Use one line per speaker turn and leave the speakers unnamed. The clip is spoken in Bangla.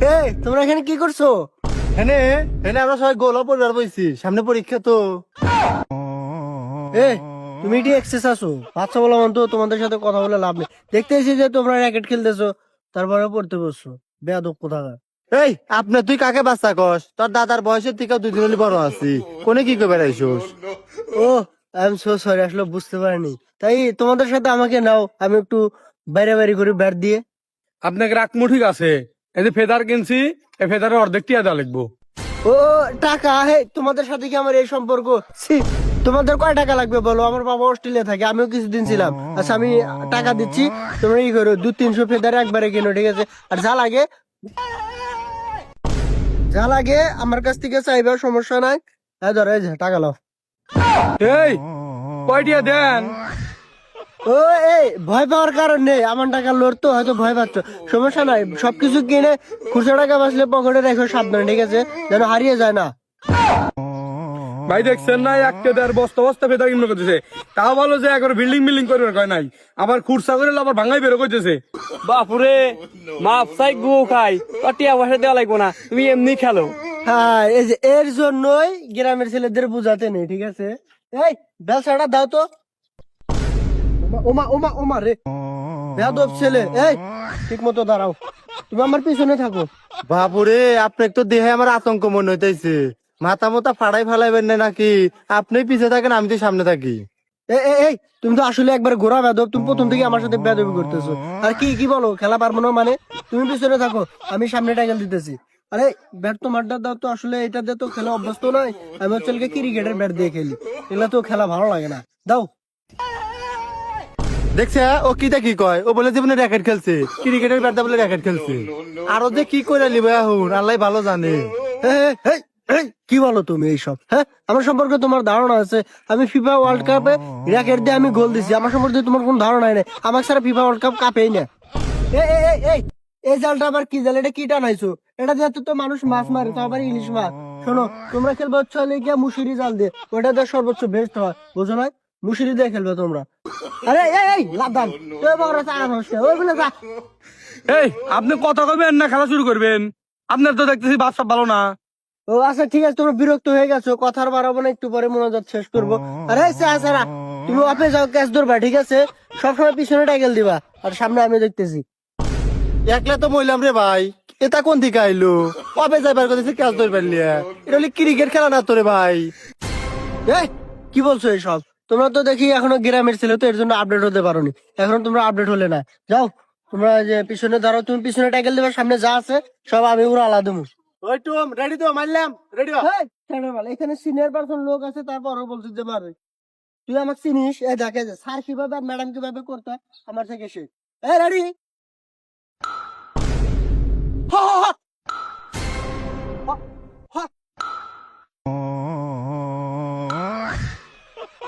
হ্যাঁ তোমরা এখানে কি করছ?
এনে এনে আমরা সবাই গোলা পরিবার বইছি। সামনে পরীক্ষা তো।
তুমি এটি এক্সেস আসো বাচ্চা বলা তো তোমাদের সাথে কথা বলে লাভ নেই। দেখতে এসেছি যে তোমরা র্যাকেট খেলতেছো তারপরে পড়তে বসছো। বেয়াদব কোথাকার।
এই, আপনি, তুই কাকে বাচ্চা কস? তোর দাদার বয়সের থেকে দুই দিন বড় আছি। কোনে কি করে বেড়াইছোস
oh I am so sorry আসলে বুঝতে পারিনি। তাই তোমাদের সাথে আমাকে নাও আমি একটু বাইরে বাইরে করে ব্যাট দিয়ে।
আপনাকে রাখব ঠিক আছে। এই যে ফেদার কিনছি এই ফেদারের অর্ধেক টিয়া দেওয়া লিখব
ও টাকা? হে তোমাদের সাথে কি আমার এই সম্পর্ক? ছি, তোমাদের কয় টাকা লাগবে বলো? আমার বাবা অস্ট্রেলিয়া থাকে আমিও কিছুদিন ছিলাম। আচ্ছা আমি টাকা দিচ্ছি তোমরা ই করো দু তিনশো ফেদার একবারে কিনো ঠিক আছে? আর যা লাগে যা লাগে আমার কাছ থেকে চাইবে সমস্যা নাই। এই ধরো এই টাকা লাও
এই কয়টিয়া দেন?
ও এই ভয় পাওয়ার কারণ নেই। আমার টাকা লড়তো হয়তো ভয় পাচ্ছ। সমস্যা নাই। সবকিছু কিনে খুচরো টাকা বাঁচলে পকেটে রেখো সাবধানে ঠিক আছে? যেন হারিয়ে যায় না।
ভাই দেখছেন না বস্তা বস্তা ফেদার কিনবে করতেছে। তাও ভালো যে একবার বিল্ডিং বিল্ডিং করবে কয় নাই। আবার খুরসা করে আবার ভাঙাই বেরো করতেছে।
বাপুরে মাপ চাই গু খাই। আর টিয়া পয়সা দেওয়া লাগবো না। তুমি এমনি খেলো।
হ্যাঁ এই যে এর জন্যই গ্রামের ছেলেদের বুঝাতে নেই ঠিক আছে? এই ব্যবসাটা দাও তো। ওমা, ওমা ওমা রে। বেয়াদব ছেলে এই ঠিক মতো দাঁড়াও। তুমি আমার পিছনে থাকো।
বাপুরে আপনার তো দেহে আমার আতঙ্ক মনে হইতেছে। মাথা মোতা ফাড়াই ফালাইবেন না নাকি? আপনি পিছে থাকেন আমি তো সামনে থাকি।
এই এই, এই তুমি তো আসলে একবার ঘোরা বেদব তুমি প্রথম থেকে আমার সাথে বেদবি করতেছো। আর কি কি বলো খেলা পারব না মানে? তুমি পিছনে থাকো আমি সামনে টাইকেল দিতেছি। আরে ব্যাট তো মারটা দাও তো আসলে এটা দিয়ে তো খেলা অভ্যস্ত নয়। আমি হচ্ছে ক্রিকেটের ব্যাট দিয়ে খেলি। এগুলা তো খেলা ভালো লাগে না। দাও।
দেখছে ও কি কি কয়? ও বলে জীবনে র্যাকেট খেলছে। ক্রিকেটের বলে র্যাকেট খেলছে। যে কি করে লিবে আল্লাহ ভালো জানে।
কি বলো তুমি এইসব? হ্যাঁ আমার সম্পর্কে তোমার ধারণা আছে। আমি ফিফা ওয়ার্ল্ড কাপে র্যাকেট দিয়ে আমি গোল দিছি। আমার সম্পর্কে তোমার কোনো ধারণাই নেই। আমার সারা ফিফা ওয়ার্ল্ড কাপ কাপেই না এই এই, এই, এই জালটা আবার কি জাল? এটা কি টানাইছো এটা দিয়ে তো মানুষ মাছ মারে তো আবার ইলিশ মাছ। শোনো তোমরা খেলবে হচ্ছে গিয়ে মুসুরি জাল দিয়ে। ওটা দিয়ে সর্বোচ্চ বেস্ট হয়। বুঝো না মুসুরি দিয়ে খেলবে তোমরা। আরে এই এই লাদান তুই বড় চা আনস ওই বলে যা।
এই আপনি কথা কবেন না খেলা শুরু করবেন। আপনার তো দেখতেছি বাচ্চা ভালো না।
ও আচ্ছা ঠিক আছে তোমরা বিরক্ত হয়ে গেছো। কথার বাড়াবো না একটু পরে মনোজাত শেষ করব। আরে সারা তুমি অফিস যাও ক্যাশ ধরবা ঠিক আছে? সবসময় পিছনে টাইকেল দিবা। আর সামনে আমি দেখতেছি।
একলা তো মইলাম রে ভাই। এটা কোন দিকে আইলো? কবে যাইবার কথা ক্যাচ ধরবার লিয়া এটা হলে ক্রিকেট খেলা না তো রে ভাই
কি বলছো এইসব তোমরা তো দেখি এখনও গ্রামের ছেলে তো এর জন্য আপডেট হতে পারোনি। এখন তোমরা আপডেট হলে না। যাও তোমরা যে পিছনে ধরো তুমি পিছনে টাইকেল দেবে সামনে যা আছে সব আমি ওরা আলাদা
ওই টু রেডি তো মারলাম রেডি
এখানে সিনিয়র পার্সন লোক আছে তারপরও বলছিস যে পারবে তুই আমাকে চিনিস? এই দেখে যে স্যার কীভাবে ম্যাডাম কীভাবে করতে হয়? আমার থেকে সে এ রেডি